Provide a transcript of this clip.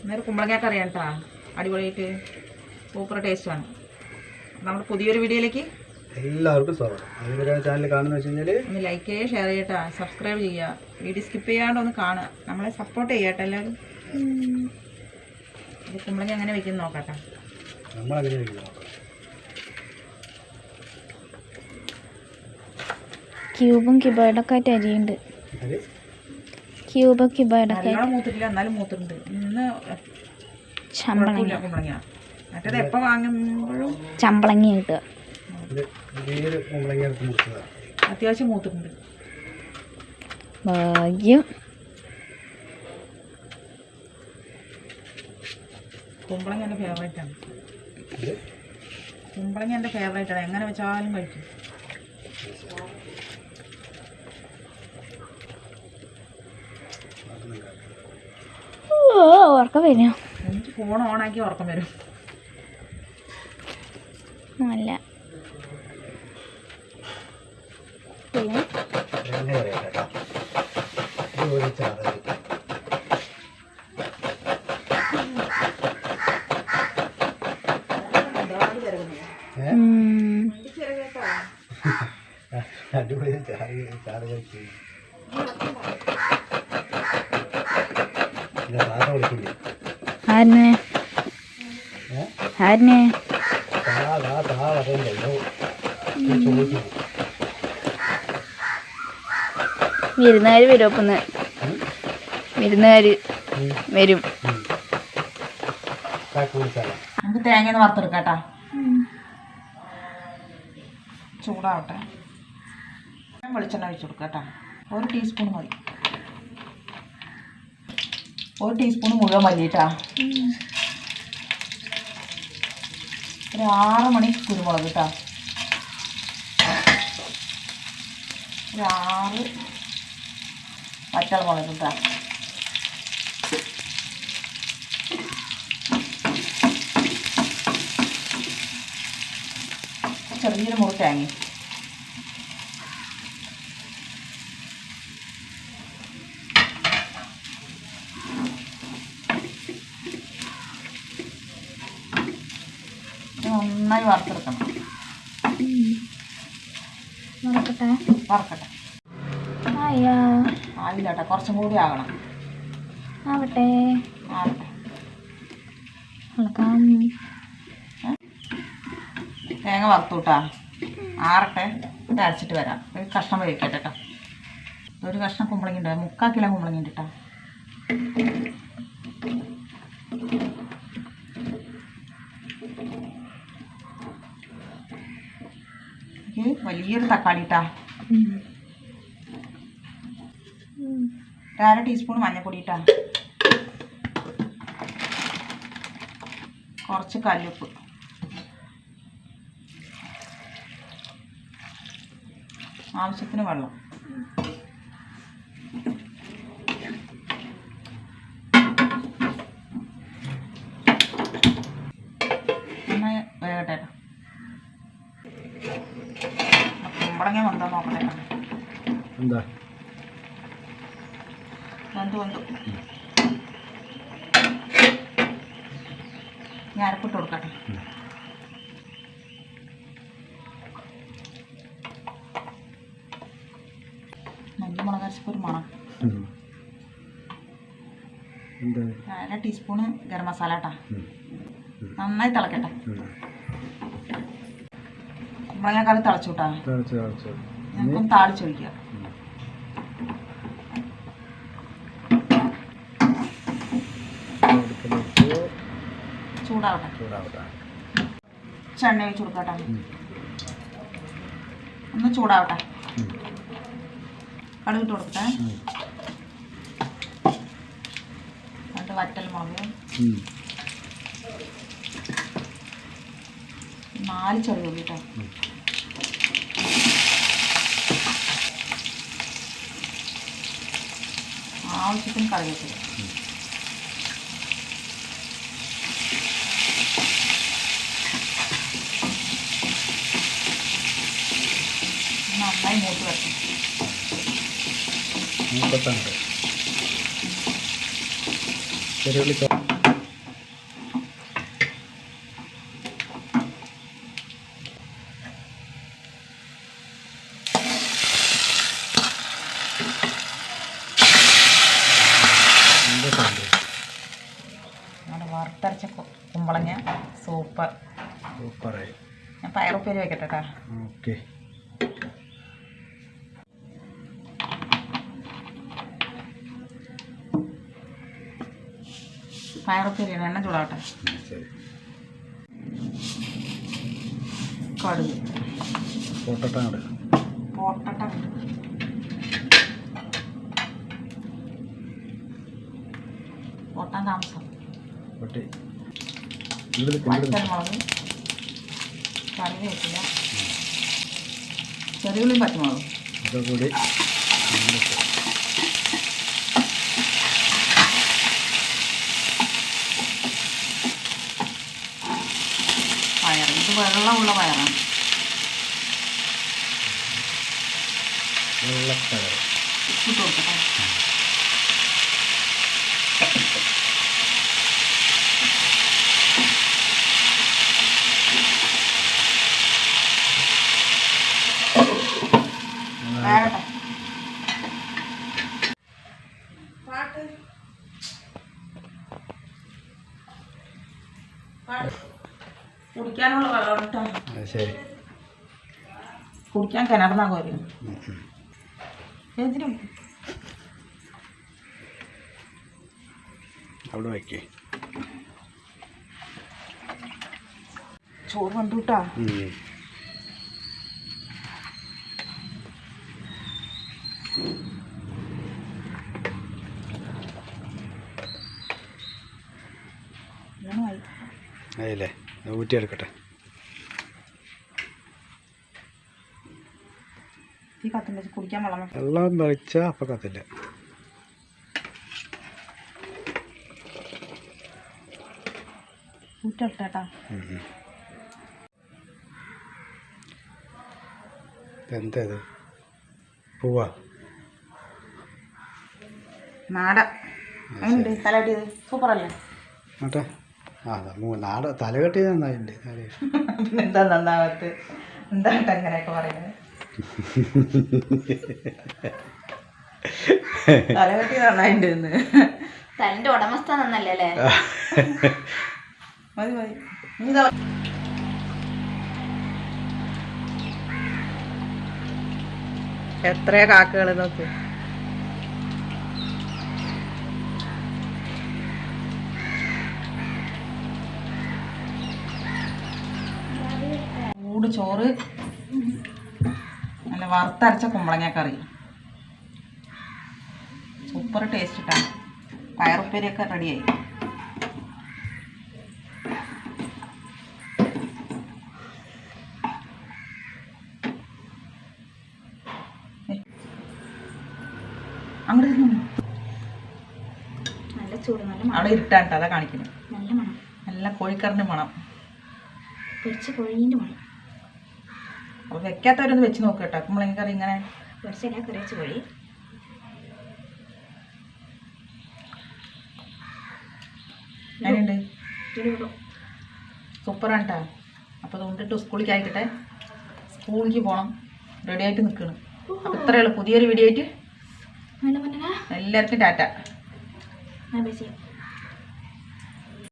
അന്നേരം കുമ്പളങ്ങ കറിയാണ് കേട്ടോ അടിപൊളിയായിട്ട് സൂപ്പർ ആണ് നമ്മുടെ പുതിയൊരു വീഡിയോയിലേക്ക് എല്ലാവർക്കും സ്വാഗതം. അതുപോലെ ചാനൽ കാണുന്ന വെച്ച് കഴിഞ്ഞാൽ ഒന്ന് ലൈക്ക് ചെയ്യുക ഷെയർ ചെയ്യട്ടാ സബ്സ്ക്രൈബ് ചെയ്യുക. വീഡിയോ സ്കിപ്പ് ചെയ്യാണ്ട് ഒന്ന് കാണുക. നമ്മളെ സപ്പോർട്ട് ചെയ്യട്ടെ എല്ലാവരും. ഇത് കുമ്പളങ്ങ എങ്ങനെ വെക്കുന്നു നോക്കട്ടെ. നമ്മളങ്ങനെ വെക്കുന്നു ക്യൂബും കിബോർഡൊക്കെ ആയിട്ട് അരിയുണ്ട് ക്യൂബ് നല്ലോണം മൂത്തിട്ടില്ല എന്നാലും മൂത്തിട്ടുണ്ട്. ഇന്ന് കുമ്പളങ്ങ മറ്റേത് എപ്പോൾ വാങ്ങുമ്പോഴും ചമ്പളങ്ങ കിട്ടുക അത്യാവശ്യം മൂത്തിട്ടുണ്ട്. ഭാഗ്യം. കുമ്പളങ്ങ എന്റെ ഫേവറേറ്റാണ് കുമ്പളങ്ങ എന്റെ ഫേവറേറ്റാണ് എങ്ങനെ വെച്ചാലും കഴിക്കും. ഉറക്കം വരും. എനിക്ക് ഫോൺ ഓണാക്കി ഉറക്കം വരും. അല്ല പിന്നെ. അടിപൊളി ചാറ് ചാറ് വെച്ച് ഇത് താത്ത വിളിക്കില്ലേ ആരിനെ? ആരിനെ? വിരുന്നുകാർ വരും ഒപ്പം വിരുന്നുകാർ. വരും. നമുക്ക് തേങ്ങ ഒന്ന് വറുത്തെടുക്കാട്ടാ ചൂടാവട്ടെ. വെളിച്ചെണ്ണ ഒഴിച്ചു കൊടുക്കാട്ടാ. കേട്ടോ ഒരു ടീസ്പൂൺ മതി. ഒരു ടീസ്പൂൺ മുഴുവൻ മതി കേട്ടാ ഒരു ആറ് മണി കുരുമുളക് കേട്ടോ ഒരു ആറ് പച്ചമുളക് കേട്ടോ ചെറിയൊരു മുറി തേങ്ങ. നന്നായി വറുത്തെടുക്കണം. വറക്കട്ടെ? വറക്കട്ടെ. അയ്യാ ആവില്ലാട്ടെ കുറച്ചും കൂടി ആകണം. ആവട്ടെ. ആവട്ടെ. ഇളക്കാം തേങ്ങ വറുത്തൂട്ടാ. ആറട്ടെ. ഇത് അരച്ചിട്ട് വരാം. ഒരു കഷ്ണം വേവിക്കട്ടെ കേട്ടോ. ഒരു കഷ്ണം കുമ്പളങ്ങി മുക്കാൽ കിലോ കുമ്പളങ്ങി ഉണ്ട് കേട്ടോ. വലിയൊരു തക്കാളി ഇട്ടാ അര ടീസ്പൂൺ മഞ്ഞൾപ്പൊടി ഇട്ടാ കുറച്ച് കല്ലുപ്പ്. ആവശ്യത്തിന് വെള്ളം. എന്താ? ഞാൻ അരപ്പിട്ട് കൊടുക്കട്ടെ. മല്ലി മുളക് അരച്ചപ്പോൾ ഒരു മണം അര ടീസ്പൂണ് ഗരം മസാല കേട്ടാ. നന്നായി തിളക്കട്ടെ. ഉം. കറി തിളച്ചു കൂട്ടാ ഞങ്ങൾക്കൊന്ന് താളിച്ചു ഞങ്ങൾക്കൊന്ന് ചൂടാവട്ടെ. ചൂടാവട്ടെ. ചെണ്ണ കൊടുക്കട്ടെ ഒന്ന് ചൂടാവട്ടെ. കടുകിട്ട് കൊടുക്കട്ടെ. എന്നിട്ട് വറ്റൽ മുളക്. നാല് ചെറിയ ഉള്ളി കേട്ടോ. ആവശ്യത്തിന് കറിവേപ്പില. നന്നായി മൂത്ത് വരണം മുപ്പത്തഞ്ച് ചെറുവിളി വറുത്തരച്ച കുമ്പളങ്ങ. സൂപ്പർ. സൂപ്പറായി. ഞാൻ പയറുപ്പേരി വെക്കട്ടെ കേട്ടോ ഓക്കെ. പയറുപ്പേരിയാണ് എണ്ണ ചൂടാവട്ടെ. കടുക്. പൊട്ടട്ട പൊട്ടട്ട. പൊട്ടാൻ താമസം. പച്ചമുളക്. കറിവേപ്പില. ചെറിയുള്ളിയും പച്ചമുളകും. ഒക്കെ കൂടി ഇങ്ങോട്ട് പയർ ഇത് വെള്ളമുള്ള പയറാണ്. വെള്ളപ്പയർ ഇട്ട് കൊടുക്കട്ടെ. പാട്ട്. പാട്ട്. കുടിക്കാനുള്ള വെള്ളം കേട്ടോ ശരി. കുടിക്കാൻ കിണർന്നാ കോരി. എന്തിനും അവിടെ വയ്ക്കേ ചോറ് കണ്ടു കേട്ടാ അതില്ലേ ഊറ്റിയെടുക്കട്ടെ. വെള്ളം വെച്ചാൽ അപ്പം കത്തില്ല. ഇത്? പൂവാ? നാട സൂപ്പറല്ലേ? ആ നാട് തലകെട്ടി നന്നായിട്ടുണ്ട്. പിന്നെന്താ നന്നാവത്ത്? എന്താ അങ്ങനെയൊക്കെ പറയുന്നത്? തലകെട്ടി നന്നായിട്ടുണ്ട് ഇന്ന്. തന്റെ ഉടമസ്ഥ നന്നല്ലേ അല്ലേ? മതി മതി. ഇതാ. എത്രയാ കാക്കകൾ നോക്ക് ചോറ്. നല്ല വറുത്തരച്ച കുമ്പളങ്ങ കറി. സൂപ്പർ ടേസ്റ്റ് ഇട്ടാണ് പയറുപ്പേരിയൊക്കെ റെഡിയായി. അങ്ങോട്ട്. നല്ല ചൂട് നല്ല അവിടെ ഇരുട്ടാണ്ട് അതാ കാണിക്കുന്നത് നല്ല മണം. നല്ല കോഴിക്കറിന്റെ മണം. പൊരിച്ച കോഴീന്റെ മണം. അപ്പോൾ വെക്കാത്തവരൊന്ന് വെച്ച് നോക്കുക കേട്ടോ കുമ്പളങ്ങ കറി ഇങ്ങനെ? കുറച്ച് പോയി. കോഴി ഇതിലിടും സൂപ്പറാണ് കേട്ടോ അപ്പോൾ അതുകൊണ്ടിട്ട് സ്കൂളിലേക്ക് ആയിക്കട്ടെ. സ്കൂളിലേക്ക് പോകണം റെഡി ആയിട്ട് നിൽക്കണം അപ്പോൾ ഇത്രയേ ഉള്ളൂ. പുതിയൊരു വീഡിയോ ആയിട്ട് എല്ലാവർക്കും ടാറ്റ. ഞാൻ ബൈ ചെയ്യാം.